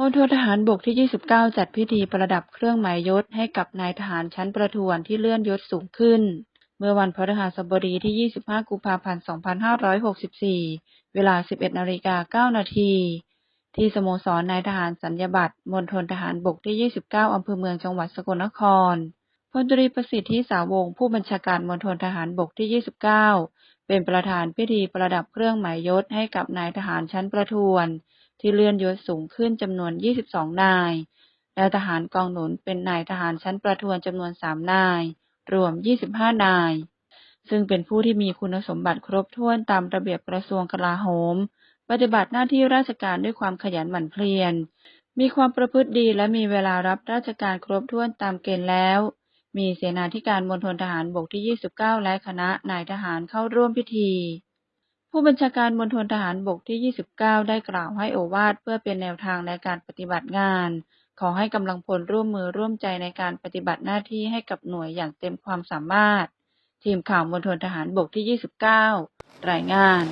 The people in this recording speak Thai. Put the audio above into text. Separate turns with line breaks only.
มณฑลทหารบกที่ 29 จัดพิธีประดับเครื่องหมายยศให้กับนายทหารชั้นประทวนที่เลื่อนยศสูงขึ้น เมื่อวันพฤหัสบดีที่ 25 กุมภาพันธ์ 2564 เวลา 11นาฬิกา9นาทีที่สโมสรนายทหารสัญญาบัตรมณฑลทหารบกที่ 29 อำเภอเมืองจังหวัดสกลนครพลตรีประสิทธิสาวงผู้บัญชาการมณฑลทหารบกที่ 29 เป็นประธานพิธีประดับเครื่องหมายยศให้กับนายทหารชั้นประทวน ที่เลื่อนยศสูงขึ้นจำนวน 22 นาย และทหารกองหนุนเป็นนายทหารชั้นประทวนจำนวน 3 นาย รวม 25 นาย ซึ่งเป็นผู้ที่มีคุณสมบัติครบถ้วนตามระเบียบกระทรวงกลาโหม ปฏิบัติหน้าที่ราชการด้วยความขยันหมั่นเพียร มีความประพฤติดีและมีเวลารับราชการครบถ้วนตามเกณฑ์แล้ว มีเสนาธิการมณฑลทหารบกที่ 29 และคณะนายทหารเข้าร่วมพิธี ผู้บัญชาการมณฑลทหารบกที่ 29 ได้กล่าวให้โอวาทเพื่อเป็นแนวทางในการปฏิบัติงาน ขอให้กำลังพลร่วมมือร่วมใจในการปฏิบัติหน้าที่ให้กับหน่วยอย่างเต็มความสามารถ ทีมข่าวมณฑลทหารบกที่ 29 รายงาน